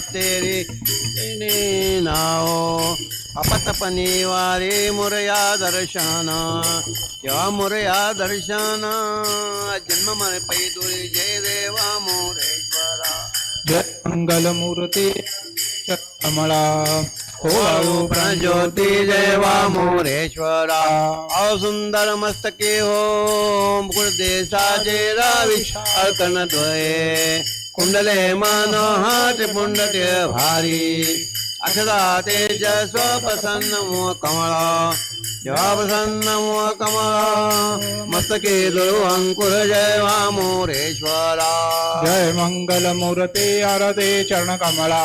तेरे तेने नाव अपतपनी वारे मुरया दर्शन। तेव्हा मुरया दर्शन? जन्म मरे पैदुरी जय देवा मोरेश्वरा। जय मंगलमूर्ती कमळा हो वाळू ज्योती जय वा मोरेश्वरा सुंदर मस्तके हो मुकुट देशाचे रावी अर्कण द्वये। कुंडले मन हात पुंडते भारी अक्षदा तेजस्व प्रसन्न मुख कमळा जेव्हा प्रसन्न मुख कमळा मस्तके दुर्व अंकुर जय वा मोरेश्वरा जय मंगलमूर्ती आरते चरण कमळा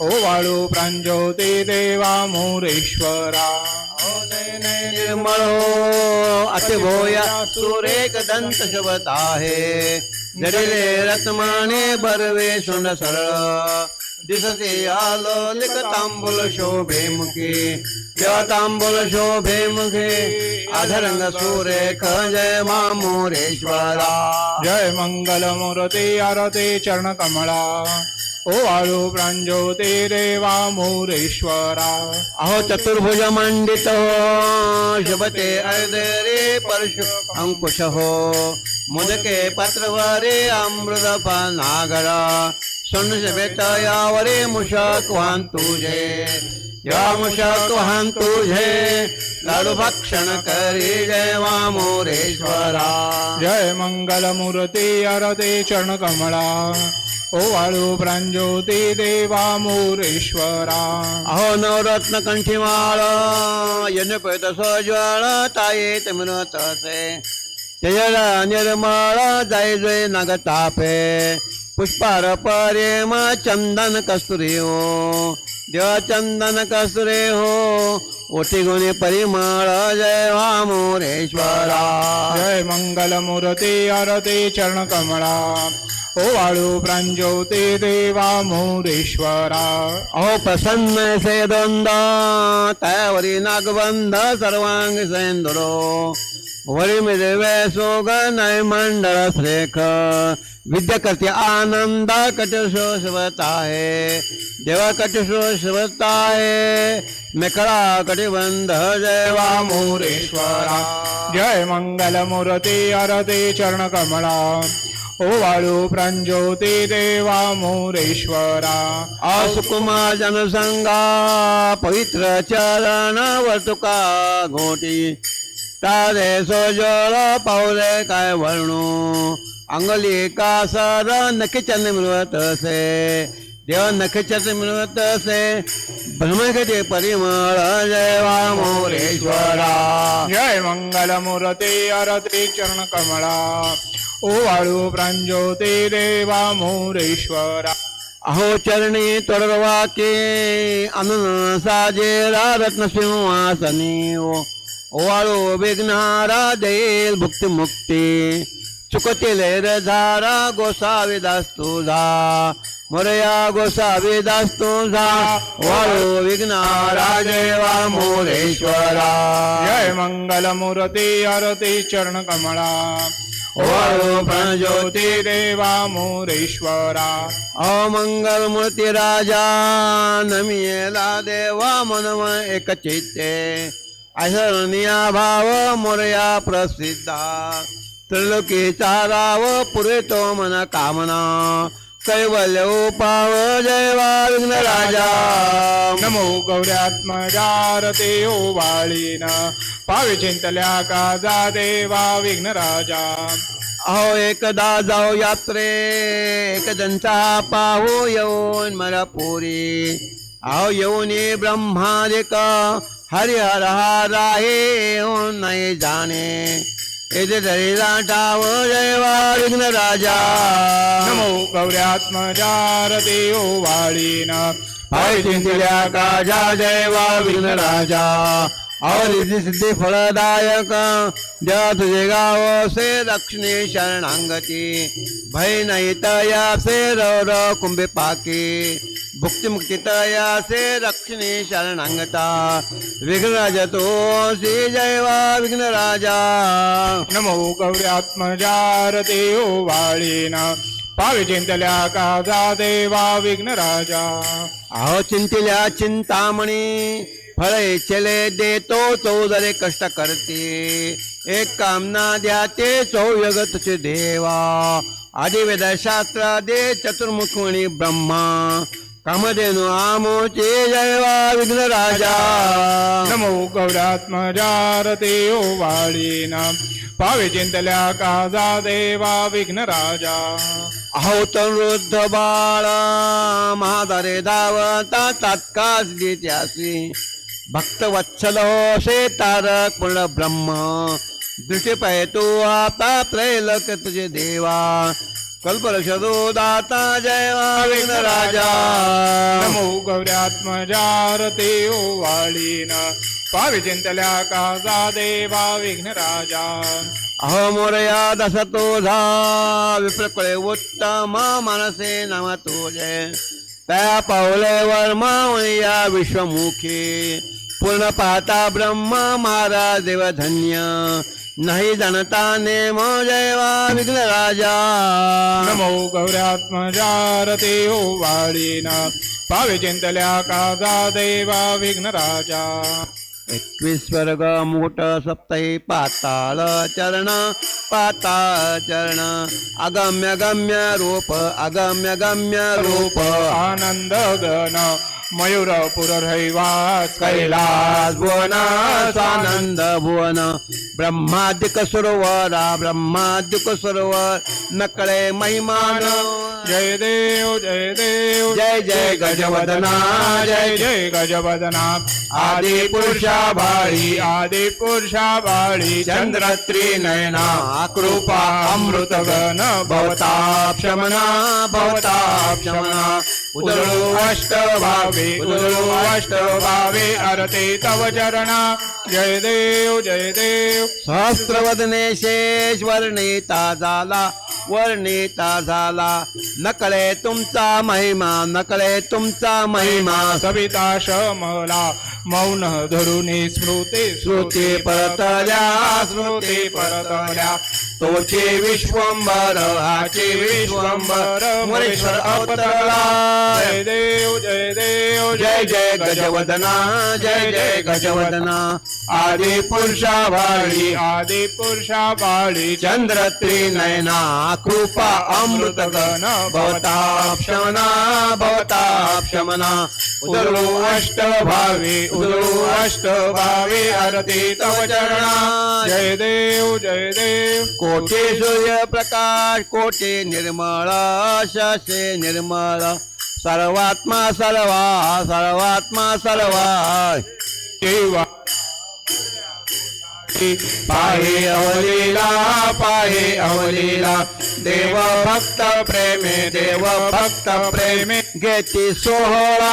हो वाळू प्रांजोती देवा मोरेश्वरा निर्मळ अति भोया सुरेख दंत शबत आहे जडिले रत्माने बरवे सोंड सरळ दिसते आलो लिख तांबूल शोभे मुखे. देवा तांबूल शोभे मुखे. अधरंग सुरेख. जय मा मोरेश्वरा. जय मंगलमूर्ती आरते चरण कमळा हो वाळू प्रांजोती देवा मोरेश्वरा। अहो चतुर्भुज मंडित शबते अर्धरे परशु अंकुश हो मुदके पत्रवरे अमृत नागरा। सोन शबेत यावरे मुषक वाहन तुझे या मुषक वाहन तुझे लाडू भक्षण करी जय वा मोरेश्वरा। जय मंगलमूर्ती आरते चरण कमळा ओ वाळू प्रांजोती देवा मोरेश्वरा अहो नवरत्न कंठीमाळ यज्ञपैत सज्वळ ताये मिळत असे जय निर्मळ जय जय नगतापे। पुष्पार प्रेम चंदन कस्तुरी हो। देवा चंदन कस्तुरे हो। ओठी गुणे परिमळ जय मोरेश्वरा जय मंगलमूर्ती आरते चरण कमळा ओ वाळू प्रांजोती देवा मोरेश्वरा। अहो प्रसन्न से द्वंद तयावरी नागबंध सर्वांग सेंदुरो। वरी मिळवे सोग नय मंडळ श्रेख। विद्या करते आनंद कटशो शिवत आहे देवा कटशो शिवत आहे मेकळा कटिबंध जय वा मोरेश्वरा। जय मंगलमूर्ती आरते चरण कमळा ओ वाळू प्रांजोती देवा मोरेश्वरा असुकुमा जनसंगा पवित्र चरण वर्तुका घोटी। तारे सोजळ पावले काय वर्णू। अंगली कासर नखिचन मिळवत असे देव नखिचत मिळवत असे ब्रह्मगती परिमळ जय वा मोरेश्वरा जय मंगलमूर्ती आरते चरण कमळा ओ वाळू प्रांजोती देवा मोरेश्वरा। अहो चरणी तोडवाके अनन साजेरा रत्न सिंहासनी ओ वाळू विघ्नारा देईल भुक्ती मुक्ती चुकतील झारा गोसावी दास तुझा मोरया गोसावी दास तुझा वाळू विघ्नारा देवा मोरेश्वरा। जय मंगलमूर्ती आरती चरण कमळा वाळू मोरेश्वरा। अमंगल मूर्ती राजा नमियेला देवा मनम एक चित्ते अशरणिया भाव मोरया प्रसिद्धा। त्रिलोकी चाराव पुरे तो मन कामना। कैवल्य उपाव जयवा विघ्न राजा। नमो गौऱ्यात्मजारते ओ वाळीन। पावे चिंतल्या काजा देवा विघ्न राजा। अहो एकदा जाऊ यात्रे एक जनता पाहू येऊन मला पुरी अहो येऊन ब्रह्मादिक हरिहर हर आहे येऊन नाही जाणे। जयवा विघ्न राजा। नमो वाळीन। काजा जयवा विघ्न राजा। अवरिधी सिद्धी फळदायक जया तुझे गाव से दक्षिणे शरणांगती। भय नाही तया से रव र कुंभे पाके। भुक्ती मुक्ती तया से दक्षिणे शरणांगता विघ्नराज तो श्री जयवा विघ्न राजा नमो गौऱ्यात्मजारते ओ वाळीन। पावे चिंतल्या काजा देवा विघ्न राजा अहो चिंतिल्या चिंतामणी फळे चले देतो तो जरे कष्ट करते। एक कामना द्या ते चौयग तुझे देवा। आदिवेद शास्त्र दे चतुर्मुखमणी ब्रह्मा। कामधेनु आमोचे जयवा विघ्न राजा नमो गौरात्मजारते ओ वाळीना पावे चिंतल्या काजा देवा विघ्न राजा अहो तरुद्ध बाळ महादारे धावता तात्काळ त्यासी भक्त वत्सल से तारक पूर्ण ब्रह्म दृष्टी पाय तू आता त्रैलक तुझे देवा कल्पलक्षदो दाता जयवा विघ्न राजा। नमो गौरात्मजारते ओ वाळीना। पावे चिंतल्या काजा देवा विघ्न राजा। अहो मोरया दस तुझा विप्रकळे उत्तम मनसे नम तुझे त्या पावलेवर मावया विश्वमुखी। पूर्ण पाहता ब्रह्म महाराज देव धन्य नाही जाणता नेम जयवा विघ्न राजा. नमो गौरात्मजारते ओ वाळीना पावे चिंतल्या काजा देवा विघ्न राजा. एकवीस वर्ग मुकुट सप्तही पाताळ चरण पाताळ चरण अगम्य गम्य रूप अगम्य गम्य रूप. आनंद गण. मयूर पुररैवास कैलास भुवन सानंद भुवन। ब्रह्मादिक सरोवरा ब्रह्मादिक सरोवर नकळे महिमान। जय देव जय देव। जय जय गजवदना जय जय गजवदना। आदि पुरुषा बाळी। आदि पुरुषा बाळी। चंद्रत्री नयना कृपा अमृत गण भवता क्षमना भवता क्षमना उदळो अष्ट भावे उदळो अष्ट भावे अरते तव चरणा। जय देव जय देव। सहस्रवदने शेष वर्णिता झाला वर्णिता झाला नकळे तुमचा महिमा नकळे तुमचा महिमा। सविता शमला। मौन धरुणी स्मृती श्रुती परतल्या स्मृती परतल्या. तोचे विश्वंभर हाचे विश्वंभर. मुरेश्वर अवतरला. जय देव जय देव जय जय गजवदना. जय जय गजवदना. आदि पुरुषा बाळी आदि पुरुषा बाळी चंद्र त्रिनयना कृपा अमृत गण भवता क्षमना भवता क्षमना उदरो अष्ट भावे उदरो अष्ट भावे आरती तव चरणा। जय देव जय देव। कोटे सूर्य प्रकाश कोटे निर्मळ शसे निर्मळ सर्वात्मा सर्वा सर्वात्मा सर्वा। देवा। पाहि अवलीला पाहि अवलीला. देव भक्त प्रेमे देव भक्त प्रेमे. घेती सोहळा.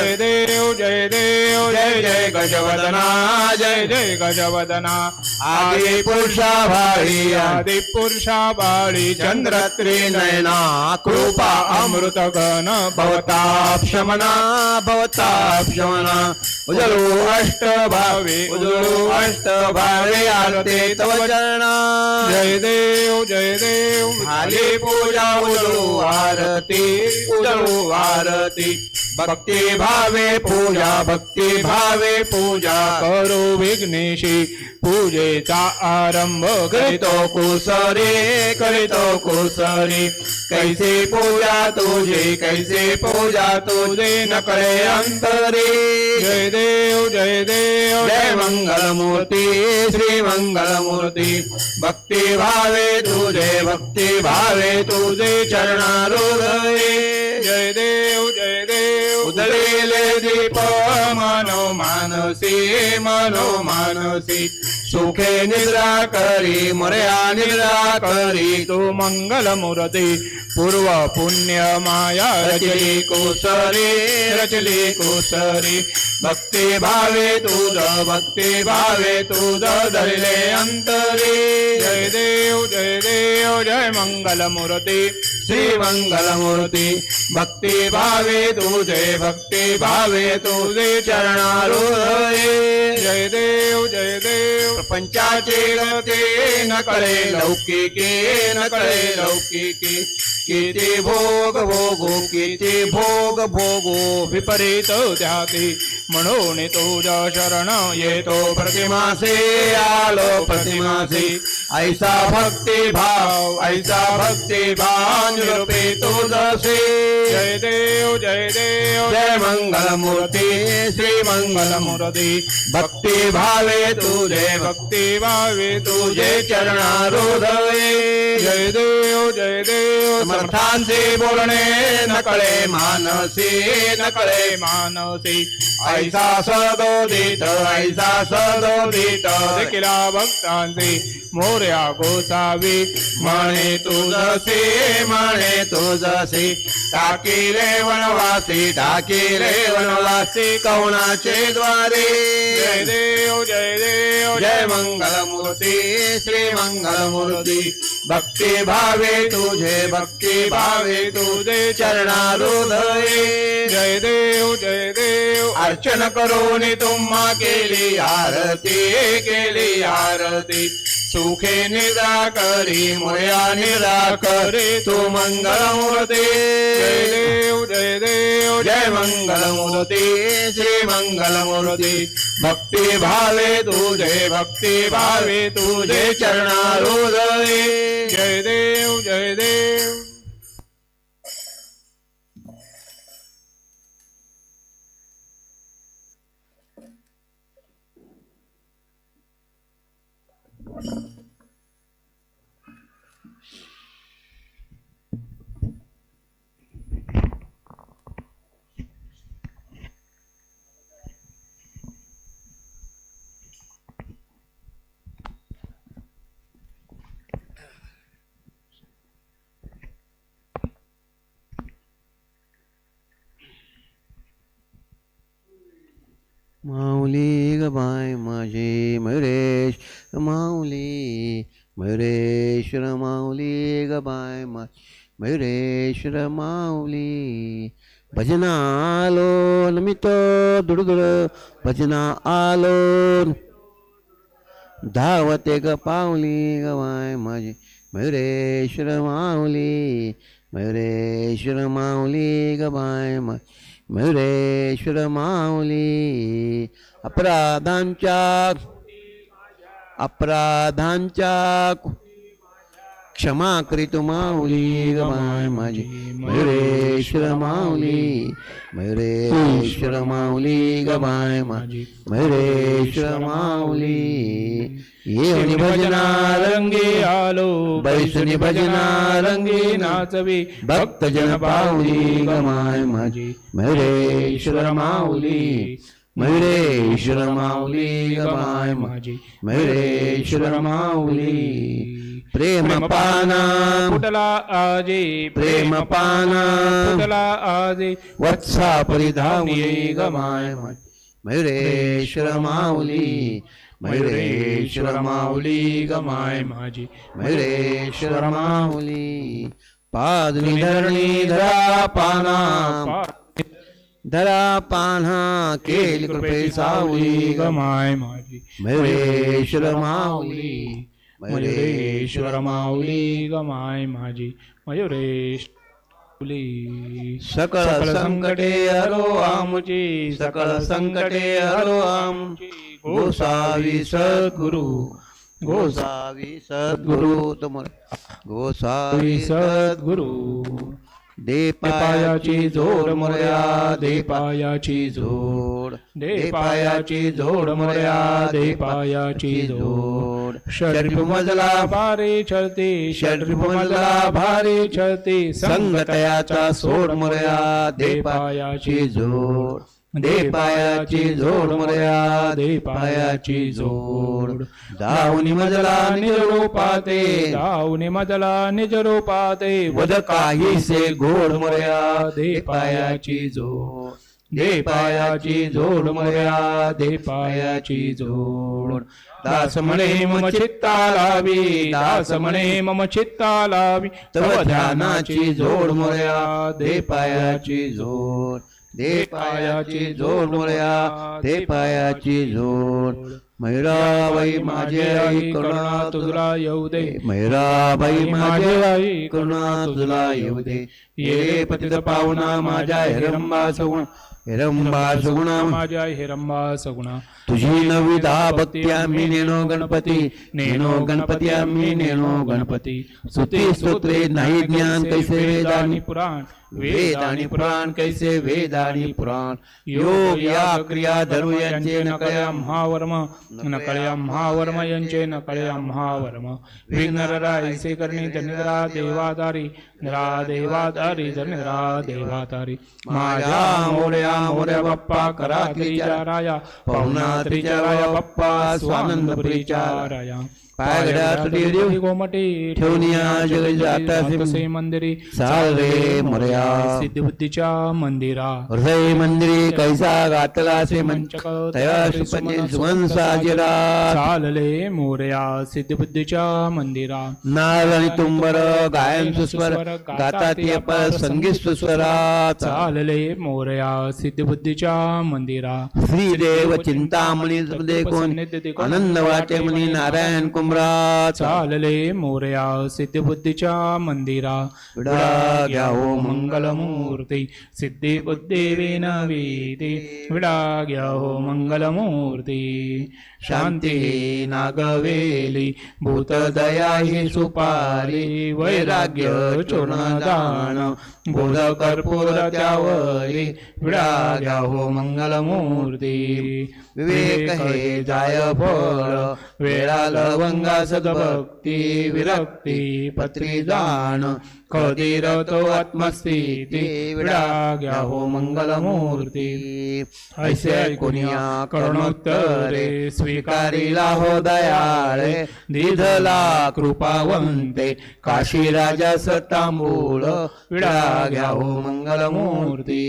जय देव जय देव जय जय गजवदना जय जय गजवदना. आदि पुरुषा भाळी आदि पुरुषा बाळी चंद्र त्रिनयना कृपा अमृत गण भवता शमना भवता शमना. उजळू अष्ट भावे उजळू अष्ट भावे आरते तव चरणा. जय देव जय देव. झाली पूजा उजळू आरती उजळू आरती. भक्ती भावे पूजा भक्ति भावे पूजा करो विघ्नेशी पूजेचा आरंभ करीतो कुसरे करीतो कुसरे। कैसे पूजा तुझे कैसे पूजा तुझे न करे अंतरे। जय देव जय देव। जय मंगल मूर्ति श्री मंगल मूर्ति भक्ति भावे तुझे भक्ति भावे तुझे चरणारोदये जय देव जय देव। झालेले दीप मनो मानसी मनो मानसी। सुखे निद्रा करी मर्या निद्रा करी तू मंगल मूर्ती। पूर्व पुण्य माया रचली कुसरी रचली कुसरी। भक्ती भावे तुझ भक्ती भावे तुझ धरले अंतरी। जय देव जय देव जय मंगल मूर्ती। श्री मंगल मूर्ती भक्ती भावे तुझे भक्ति भावे तुझे चरणारोदये जय देव जय देव। प्रपंचाचे गते न कळे लौकिके, न कळे लौकिके। किती भोग भोगो किती भोग भोगो विपरीत त्याती तुझ्या शरण येतो प्रतिमा प्रतिमासे, आलो प्रतिमासे। ऐसा भक्ती भाव ऐसा भक्ती भाव निरूपे तो जसे जय देव जय देव। जय मंगल मूर्ती श्री मंगल मूर्ती भक्ती भावे तुझे भक्ती भावे तुझे चरणारोधये। जय देव जय देव। समर्थांचे बोलणे नकळे मानसी नकळे मानसी। ऐसा सदोदित ऐसा सदोदित। देखिला भक्तांचे मोर्या गोसावी. म्हणे तुझसे म्हणे तुझसे टाकीले वनवासी टाकीले वनवासी कवणाचे द्वारे. जय देव जय देव जय मंगल मूर्ती श्री मंगल मूर्ती भक्ती भावे तुझे भक्ती भावे तुझे चरणारुदये. जय देव जय देव. अर्चन करून तुम्हा केली आरती केली आरती. सुखे निरा करी मुळ्या निरा करी तू मंगल मूर्ती। जय देव जय देव जय मंगल मूर्ती श्री मंगल मूर्ती। भक्ती भावे तुझे भक्ती भावे तुझे चरणारुदये जय देव जय देव। माऊली ग बाय माझे मयुरेश. माऊली मयुरेश्वर माऊली ग बाय मा मयुरेश्वर माऊली. भजना आलो नमित दुडदुड भजना आलो. धावते ग पावली ग बाय माझे मयुरेश्वर माऊली. मयुरेश्वर माऊली ग बाय मा मयुरेश्वर माऊली अपराधांच्या अपराधांच्या क्षमा करीतो माऊली ग माय माझी. मयुरेश्वर माऊली मयुरेश्वर माऊली ग माय माझी. मयुरेश्वर माऊली येऊन भजना रंगे आलो बैसुनी भजना रंगी नाचवी. भक्तजन पाऊली ग माय माझी. मयुरेश्वर माऊली मयुरेश्वर माऊली ग माय माझी. मयुरेश्वर माऊली प्रेम पाना। फुटला आजे प्रेम पाना। फुटला आजे। वत्सा परिधावली ग माय माझी मयुरेश्वर माऊली मयुरेश्वर माऊली ग माय माझी मयुरेश्वर माऊली पादनी धरणी धरा पाना। धरा पान्हा केली कृपे सावली ग माय माझी मयुरेश्वर माऊली मयुरेश्वर माऊली ग माय माझी मयुरेश सकळ संकटे हरो आमची सकळ संकटे हरो आमची. गोसावी सद्गुरु गोसावी सद्गुरु तुम गोसावी सद्गुरु. देपायाची जोड मोरया देपायाची जोड. देपायाची जोड मोरया देपायाची जोड. षडरी मजला भारी छळती षडरी मजला भारी छळती संगतयाचा सोड मोरया देपायाची जोड. म्हणजे दे पायाची जोड मर्या दे पायाची जोड. धावनी मजला निजरूपाते दाऊनी मजला निज रूपाते वद काही से गोड दे पायाची जोड. दे पायाची जोड मर्या दे पायाची जोड. दास म्हणे मम चित्ता लावी दास म्हणे मम चित्ता लावी. तव ध्यानाची जोड मर्या दे पायाची जोड. दे पायाची जोड मुळ्या दे पायाची जोड मैराबाई माझे आई करुणा तुझला येऊ दे. महिराबाई माझे आई करुणा तुझला येऊ दे. ये पतित पाहुणा माझ्या हिरंबा सगुणा हिरंबा सगुणा माझ्या हिरंबा सगुणा तुझी नविधा भक्ती आम्ही नेणो गणपती नेणो गणपती आम्ही नेणो गणपती. सुती स्तोत्रे नाही ज्ञान कैसे वेदानी पुराण? वेद आणि पुराण कैसे वेद आणि पुराण? योग या क्रिया धर्म यांचे नकळ्या महावर्म नकळ्या महावर्म यांचे नकळ्या महावर्म. विघ्नरा ऐसे करणी जनिद्रा देवादारी निरा देवादारी जनिद्रा देवादारी माझ्या मोर्या मोर्या बाप्पा करा त्रिचाराया पवना त्रिचाराया बाप्पा स्वानंद परिचाराया। पायगड्यात रेडिओ गोमटी ठेवनिया जग जाता कसे मंदिरी चालरे मोरया. सिद्धिबुद्धीच्या मंदिरा. हृदय मंदिरे कैसा घातला से मंच मंचक तया सुपने सुमन साजिरा चालले मोरया. सिद्धिबुद्धीच्या मंदिरा. नाल आणि तुंबर गायन सुस्वर गाता ते संगीत सुस्वरा. चालले मोरया. सिद्धिबुद्धीच्या मंदिरा. श्रीदेव चिंतामणी कोण? आनंद वाटे म्हणी नारायण कुंभरा चालले मोरया सिद्धिबुद्धीच्या मंदिरा। विडा घ्या हो मंगलमूर्ती। सिद्धिबुद्धी नवीती विडा घ्या हो मंगलमूर्ती। शांती नागवेली भूतदया ही सुपारी वैराग्य चूर्णदान बोध कर्पूर त्यावरी विडा घ्या हो मंगलमूर्ती. विवेक हे जाय फळ वेळा लवंगा सदभक्ती विरक्ती पत्री जाण कधीर आत्मस्थिती विडा हो मंगलमूर्ती ऐसे ऐकुनिया करुणोत्तरे स्वीकारिला हो दयाळे दिधला कृपावंते काशी राजा सतांबूळ विडा हो मंगलमूर्ती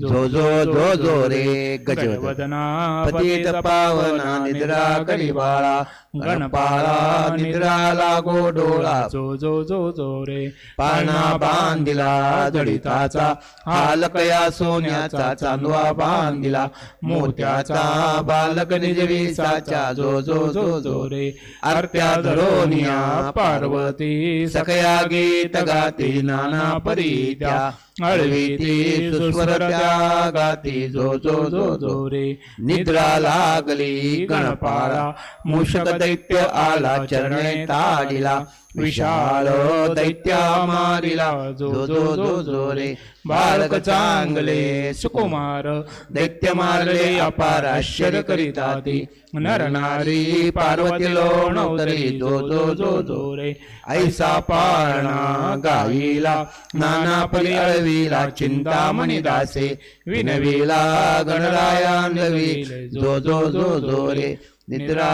जो जो जो जो रे गजवदना पतित पावना निद्रा गरीबाळा गणपाळा निद्रा लागो डोळा। जो जो जो जो रे पाना बांधिला जडिताचा हालकया सोन्याचा चांदवा बांधिला मोत्याचा बालक निजवीसाचा जो जो जो जो रे आरत्या धरोनिया पार्वती सकया गीत गाती नाना परीत्या अळवीती सुस्वर त्या गाती जो जो जो जो रे. निद्रा लागली गणपाळा मूषक दैत्य आला चरणे ताडिला. विशाल दैत्या मारिला. जो जो जो जो रे. बालक चांगले सुकुमार दैत्य मारले अपार आश्चर्य करीता ती नरनारी पार्वती लोण उतरी जो जो जो जो रे. ऐसा पाळणा गाईला नाना परी अळवीला चिंतामणी दासे. विनविला गणराया जो जो जो जो रे. निद्रा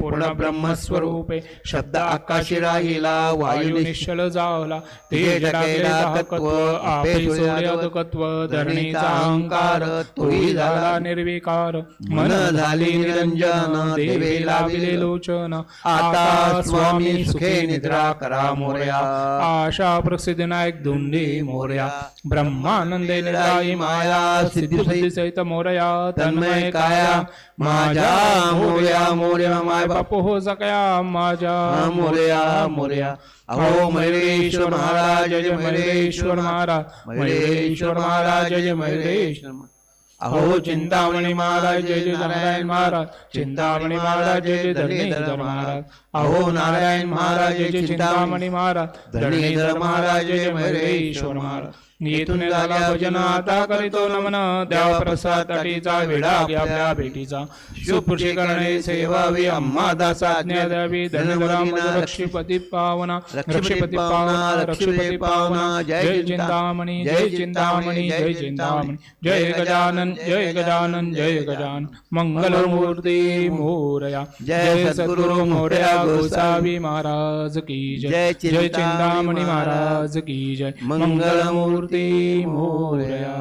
पूर्ण ब्रह्मस्वरूपे शब्द आकाशी राहिला वायू निश्चल जावला तेज तेज आपे सूर्योदकत्व धरणीचा अहंकार तोही झाला निर्विकार मन झाली निरंजन देवे लाविले लोचन आता स्वामी सुखे निद्रा करा मोर्या आशा प्रसिद्ध नायक धुंडी मोर्या ब्रह्मानंदे निराई माया सिद्धी सहित मोरया तन्मय काया माझ्या मोर्या मोर्या माय बाप. हो सकया माझ्या मोर्या मोर्या. अहो मयुरेश्वर महाराज जय मयुरेश्वर महाराज. मयुरेश्वर महाराज जय मयुरेश्वर अहो चिंतामणी महाराज जय जय नारायण महाराज. चिंतामणी महाराज जय जय धरणीधर महाराज. अहो नारायण महाराज जय चिंतामणी महाराज. धरणीधर महाराज जय महेश्वर महाराज. येथून झाला भजन आता करीतो नमन. द्यावा प्रसाद तटीचा विडा आपल्या भेटीचा. सुपुषी करणे सेवावी अम्मा दासा आज्ञा द्यावी धनग्राम रक्षीपती पावना. रक्षीपती पावना रक्षीपती पावना. जय चिंतामणी जय चिंतामणी जय चिंतामणी जय गजानन जय गजानन जय गजानन. मंगलमूर्ती मोरया. जय सद्गुरु मोरया गोसावी. महाराज की जय. जय चिंतामणी महाराज की जय. मंगलमूर्ती मोरया